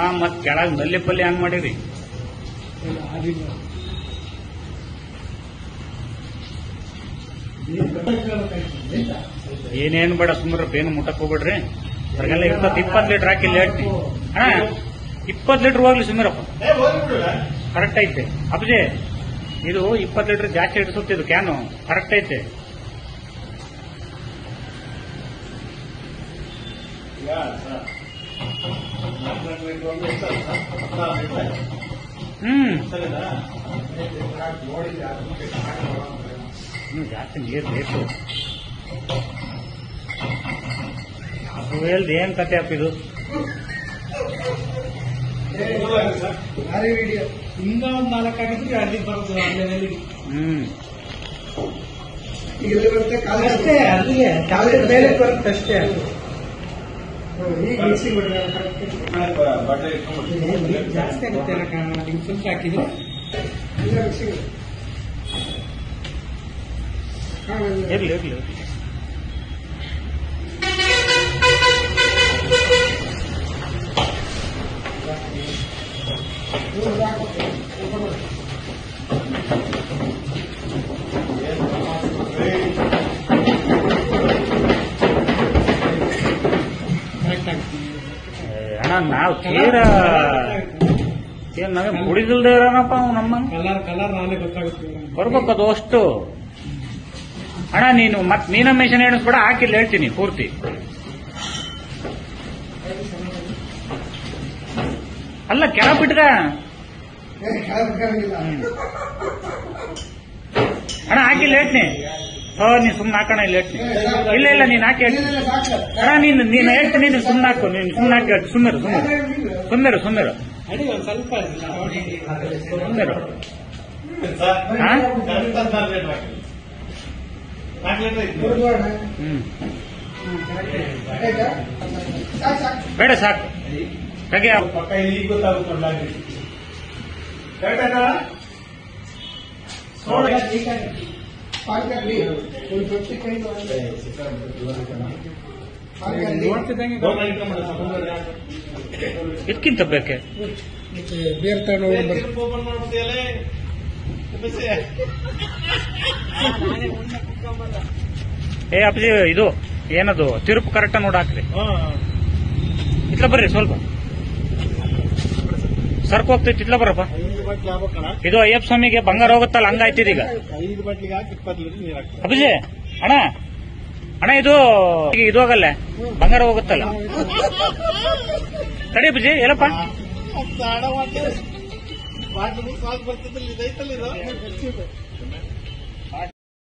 ಆ ಮತ್ ಕೆಳಗ್ನಲ್ಲಿ ಪಲ್ಯ ಹಂಗ್ ಮಾಡಿರಿ? ಏನೇನ್ ಬೇಡ ಸುಮ್ಮನೆ ಬೇನು ಮುಟ್ಟಕ್ ಹೋಗ್ಬಿಡ್ರಿ. ಹೊರಗೆಲ್ಲ ಇಪ್ಪತ್ ಇಪ್ಪತ್ ಲೀಟರ್ ಹಾಕಿ ಲೇಟ್ ಅಣ್ಣ ಇಪ್ಪತ್ ಲೀಟರ್ ಹೋಗ್ಲಿ ಹೋಗ್ಬಿಡುವ? ಕರೆಕ್ಟ್ ಐತೆ. ಅಪ್ಜೆ, ಇದು ಇಪ್ಪತ್ ಲೀಟರ್ ಜಾಸ್ತಿ ಇಡಿಸುತ್ತಿದ್ದು ಕ್ಯಾನು ಕರೆಕ್ಟ್ ಐತೆ. ಈಗ ಹ್ಮ್. ಜಾಸ್ತಿ ನೀರ್ ಬೇಕು. ಅದು ಹೇಳ್ದು ಏನ್ ಕತೆ ಅಪ್ಪ ಇದು? ಹಿಂಗ ಒಂದ್ ನಾಲ್ಕು ಆಗಿದ್ರೆ ಅಲ್ಲಿ ಬರೋದು ಅಲ್ಲಿ ಹ್ಮ್. ಅಷ್ಟೇ ಅಲ್ಲಿಗೆ ಕಾಲೇಜ್ ಮೇಲೆ ಬರುತ್ತೆ ಅಷ್ಟೇ. ಬಟ್ಟೆ ಇಟ್ಕೊಂಡ್ಬಿಟ್ಟು. ಜಾಸ್ತಿ ಆಗುತ್ತೆ ಅಲ್ಲ ಕಾ- ಹಿಂಗ್ ಸ್ವಲ್ಪ ಹಾಕಿದ್ರೆ ಇರ್ಲಿ ಇರ್ಲಿ ಇರ್ಲಿ. ಕರೆಕ್ಟ್ ಆಗ್ತೀವಿ ಅಣ್ಣ ನಾವು ತೀರ ಏನ್ ನಮಗೆ ಕುಡಿದಿಲ್ದೇ ಇರೋಣಪ್ಪ ಅವ್ ನಮ್ಮ ಕಲರ್ ಕಲರ್ ನಾನೇ ಗೊತ್ತಾಗುತ್ತೆ. ಬರ್ಬೇಕು ಅದು ಅಷ್ಟು. ಅಣ್ಣ ನೀನು ಮತ್ ಮೀನ ಮೆಷಿನ್ ಕೂಡ ಹಾಕಿಲ್ಲ ಹೇಳ್ತೀನಿ ಪೂರ್ತಿ. ಅಲ್ಲ ಕೆಳ ಬಿಟ್ಟದ ಅಣ್ಣ ಹಾಕಿಲ್ಲ ಹೇಳ್ತೀನಿ. ಹೋ ನೀನ್ ಸುಮ್ಮನೆ ಹಾಕೋಣ ಇಲ್ಲ ಹೇಳ್ತೀನಿ ಇಲ್ಲ ಇಲ್ಲ ನೀನ್ ಹಾಕಿ ಹೇಳ್ತೀನಿ ನೀನು ನೀನು ಹೇಳ್ತೀನಿ ನೀನು ಹಾಕು ನೀನು ಸುಮ್ಮನೆ ಹಾಕಿ ಸುಮ್ಮರು ಸುಮ್ಮರು ಸುಮ್ಮರು ಸುಮ್ಮರು ಸುಮ್ಮರು. ಬೇಡ ಸಾಕು. ಹಾಗೆ ಪಕ್ಕ ಇಲ್ಲಿ ಗೊತ್ತಾಗುತ್ತೆ ಕರೆಕ್ಟ್ ಇದಕ್ಕಿಂತ ಬೇಕೆ? ಬೇರೆ ತಗೊಂಡು ಏ, ಅಪ್ಪಾಜಿ ಇದು ಏನದು ತಿರುಪು ಕರೆಕ್ಟ್ ನೋಡಿ ಹಾಕ್ರಿ. ಬರ್ರಿ ಸ್ವಲ್ಪ. ಸರ್ಕ್ ಹೋಗ್ತೈತಿ ಇಟ್ಲ ಬರಪ್ಪ. ಇದು ಅಯ್ಯಪ್ಪ ಸ್ವಾಮಿಗೆ ಬಂಗಾರ ಹೋಗುತ್ತಲ್ಲ ಹಂಗಾಯ್ತಿದ್ ಈಗ. ಅಭಿಜಿ ಅಣ್ಣ ಅಣ್ಣ ಇದು ಇದು ಹೋಗಲ್ಲ ಬಂಗಾರ ಹೋಗುತ್ತಲ್ಲ. ಸರಿ ಅಭಿಜಿ ಎಲ್ಲಪ್ಪ